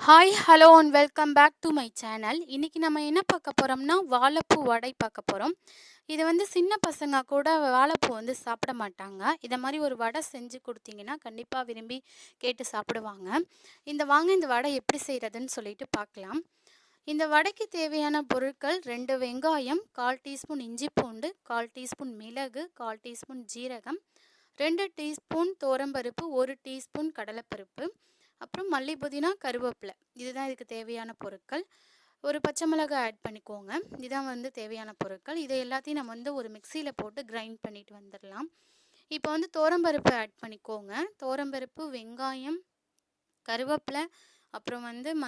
Hi hello and welcome back to my channel இன்றைக்கி நம்ம என்ன பார்க்க போகிறோம்னா வாழைப்பூ வடை பார்க்க போகிறோம் இது வந்து சின்ன பசங்க கூட வாழைப்பூ வந்து சாப்பிட மாட்டாங்க. இதை மாதிரி ஒரு வடை செஞ்சு கொடுத்தீங்கன்னா கண்டிப்பாக விரும்பி கேட்டு சாப்பிடுவாங்க. இந்த வாங்க இந்த வடை எப்படி செய்கிறதுன்னு சொல்லிட்டு பார்க்கலாம். இந்த வடைக்கு தேவையான பொருட்கள் ரெண்டு வெங்காயம் கால் டீஸ்பூன் இஞ்சி பூண்டு கால் டீஸ்பூன் மிளகு கால் டீஸ்பூன் ஜீரகம் ரெண்டு டீஸ்பூன் தோரம்பருப்பு ஒரு டீஸ்பூன் கடலைப்பருப்பு. அப்புறம் மல்லி புதினா கருவேப்பிலை. இதுதான் இதுக்கு தேவையான பொருட்கள். ஒரு பச்சை மிளகாய் ஆட் பண்ணிக்கோங்க. இதுதான் வந்து தேவையான பொருட்கள். இதை எல்லாத்தையும் நம்ம வந்து ஒரு மிக்சியில் போட்டு கிரைண்ட் பண்ணிட்டு வந்துடலாம். இப்போ வந்து தோரம்பருப்பு ஆட் பண்ணிக்கோங்க. தோரம்பருப்பு வெங்காயம் கருவேப்பிலை அப்புறம் வந்து ம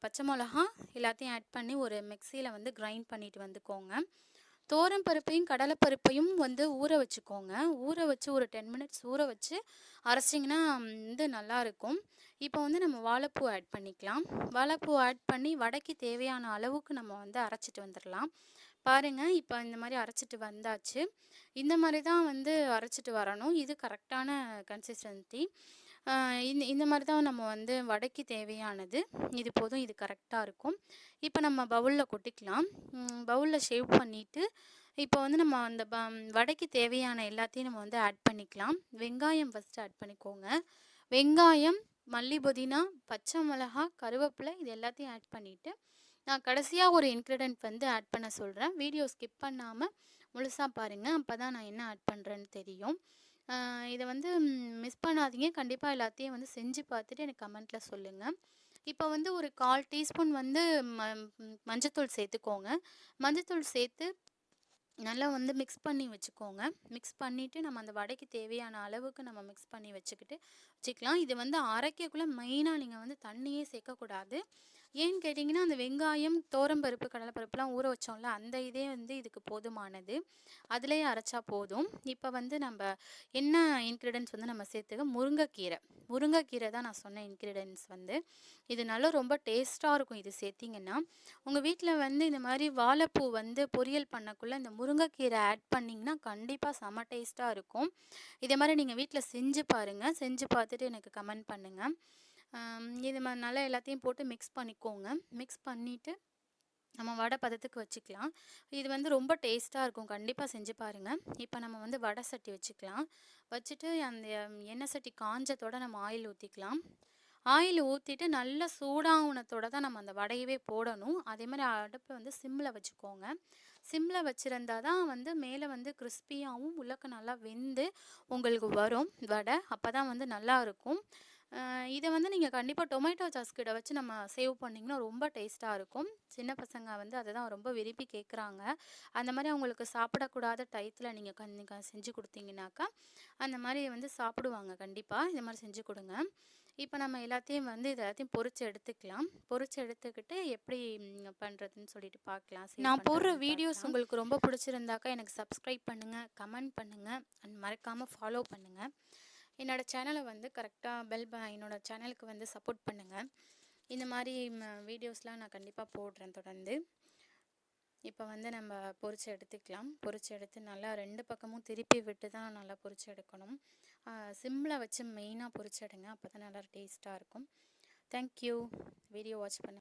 பச்சை மிளகா எல்லாத்தையும் ஆட் பண்ணி ஒரு மிக்சியில் வந்து கிரைண்ட் பண்ணிட்டு வந்துக்கோங்க. தோரம் பருப்பையும் கடலைப்பருப்பையும் வந்து ஊற வச்சுக்கோங்க. ஊற வச்சு ஒரு டென் மினிட்ஸ் ஊற வச்சு அரைச்சிங்கன்னா வந்து நல்லாயிருக்கும் இப்போ வந்து நம்ம வாழைப்பூ ஆட் பண்ணிக்கலாம். வாழைப்பூ ஆட் பண்ணி வடைக்கு தேவையான அளவுக்கு நம்ம வந்து அரைச்சிட்டு வந்துடலாம் பாருங்கள் இப்போ இந்த மாதிரி அரைச்சிட்டு வந்தாச்சு. இந்த மாதிரி தான் வந்து அரைச்சிட்டு வரணும். இது கரெக்டான கன்சிஸ்டன்சி இந்த இந்த மாதிரி தான் நம்ம வந்து வடைக்கு தேவையானது. இது போதும் இது கரெக்டாக இருக்கும். இப்போ நம்ம பவுலில் கொட்டிக்கலாம். பவுலில் ஷேவ் பண்ணிவிட்டு இப்போ வந்து நம்ம அந்த ப வடைக்கு தேவையான எல்லாத்தையும் நம்ம வந்து ஆட் பண்ணிக்கலாம். வெங்காயம் ஃபஸ்ட்டு ஆட் பண்ணிக்கோங்க. வெங்காயம் மல்லி புதினா பச்சை மிளகா கருவேப்பிலை இது எல்லாத்தையும் ஆட் பண்ணிவிட்டு நான் கடைசியாக ஒரு இன்க்ரீடியன்ட் வந்து ஆட் பண்ண சொல்கிறேன் வீடியோ ஸ்கிப் பண்ணாமல் முழுசாக பாருங்கள் அப்போ தான் நான் என்ன ஆட் பண்ணுறேன்னு தெரியும். இதை வந்து மிஸ் பண்ணாதீங்க. கண்டிப்பாக எல்லாத்தையும் வந்து செஞ்சு பார்த்துட்டு எனக்கு கமெண்ட்டில் சொல்லுங்கள் இப்போ வந்து ஒரு கால் டீஸ்பூன் வந்து ம மஞ்சத்தூள் சேர்த்துக்கோங்க. மஞ்சத்தூள் சேர்த்து நல்லா வந்து மிக்ஸ் பண்ணி வச்சுக்கோங்க. மிக்ஸ் பண்ணிவிட்டு நம்ம அந்த வடைக்கு தேவையான அளவுக்கு நம்ம மிக்ஸ் பண்ணி வச்சுக்கிட்டு வச்சுக்கலாம். இது வந்து அரைக்கக்குள்ளே மெயினாக நீங்கள் வந்து தண்ணியே சேர்க்கக்கூடாது. ஏன்னு கேட்டிங்கன்னா அந்த வெங்காயம் தோரம்பருப்பு கடலைப்பருப்புலாம் ஊற வச்சோம்ல அந்த இதே வந்து இதுக்கு போதுமானது. அதிலே அரைச்சா போதும். இப்போ வந்து நம்ம என்ன இன்க்ரீடியன்ஸ் வந்து நம்ம சேர்த்துக்க? முருங்கைக்கீரை. முருங்கைக்கீரை தான் நான் சொன்ன இன்க்ரீடியன்ஸ் வந்து. இது நல்லா ரொம்ப டேஸ்ட்டாக இருக்கும் இது சேர்த்திங்கன்னா. உங்கள் வீட்டில் வந்து இந்த மாதிரி வாழைப்பூ வந்து பொரியல் பண்ணக்குள்ளே இந்த முருங்கைக்கீரை ஆட் பண்ணிங்கன்னா கண்டிப்பாக செம டேஸ்ட்டாக இருக்கும். இதே மாதிரி நீங்கள் வீட்டில் செஞ்சு பாருங்கள் செஞ்சு பார்த்துட்டு எனக்கு கமெண்ட் பண்ணுங்கள் இது மாதிரி நல்லா எல்லாத்தையும் போட்டு மிக்ஸ் பண்ணிக்கோங்க. மிக்ஸ் பண்ணிவிட்டு நம்ம வடை பதத்துக்கு வச்சுக்கலாம். இது வந்து ரொம்ப டேஸ்ட்டாக இருக்கும். கண்டிப்பாக செஞ்சு பாருங்கள் இப்போ நம்ம வந்து வடை சட்டி வச்சுக்கலாம். வச்சுட்டு அந்த எண்ணெய் சட்டி காஞ்சத்தோட நம்ம ஆயில் ஊற்றிக்கலாம் ஆயில் ஊற்றிட்டு நல்ல சூடாகுனத்தோட தான் நம்ம அந்த வடையவே போடணும். அதே மாதிரி அடுப்பை வந்து சிம்மில் வச்சுக்கோங்க. சிம்மில் வச்சுருந்தா தான் வந்து மேலே வந்து கிறிஸ்பியாகவும் உள்ளக்க நல்லா வெந்து உங்களுக்கு வரும் வடை. அப்போ தான் வந்து நல்லா இருக்கும். இதை வந்து நீங்கள் கண்டிப்பாக டொமேட்டோ சாஸ் கிட்ட வச்சு நம்ம சேவ் பண்ணிங்கன்னா ரொம்ப டேஸ்ட்டாக இருக்கும். சின்ன பசங்க வந்து அதை தான் ரொம்ப விரும்பி கேட்குறாங்க அந்த மாதிரி அவங்களுக்கு சாப்பிடக்கூடாத டயத்தில் நீங்கள் கண்டிப்பாக செஞ்சு கொடுத்தீங்கன்னாக்கா அந்த மாதிரி வந்து சாப்பிடுவாங்க கண்டிப்பாக இந்த மாதிரி செஞ்சு கொடுங்க. இப்போ நம்ம எல்லாத்தையும் வந்து இது எல்லாத்தையும் பொறிச்சு எடுத்துக்கலாம். பொறிச்சு எடுத்துக்கிட்டு எப்படி பண்ணுறதுன்னு சொல்லிட்டு பார்க்கலாம் நான் போடுற வீடியோஸ் உங்களுக்கு ரொம்ப பிடிச்சிருந்தாக்கா எனக்கு சப்ஸ்கிரைப் பண்ணுங்கள் கமெண்ட் பண்ணுங்கள் அண்ட் மறக்காமல் ஃபாலோ பண்ணுங்கள் என்னோடய சேனலை வந்து கரெக்டாக பெல் என்னோடய சேனலுக்கு வந்து சப்போர்ட் பண்ணுங்கள் இந்த மாதிரி வீடியோஸ்லாம் நான் கண்டிப்பாக போடுறேன் தொடர்ந்து. இப்போ வந்து நம்ம பொறிச்சு எடுத்துக்கலாம். பொறிச்சு எடுத்து நல்லா ரெண்டு பக்கமும் திருப்பி விட்டு தான் நல்லா பொறிச்சு எடுக்கணும். சிம்மில் வச்சு மெயினாக பொறிச்சு எடுங்க. அப்போ தான் நல்லா டேஸ்ட்டாக இருக்கும். தேங்க்யூ வீடியோ வாட்ச் பண்ண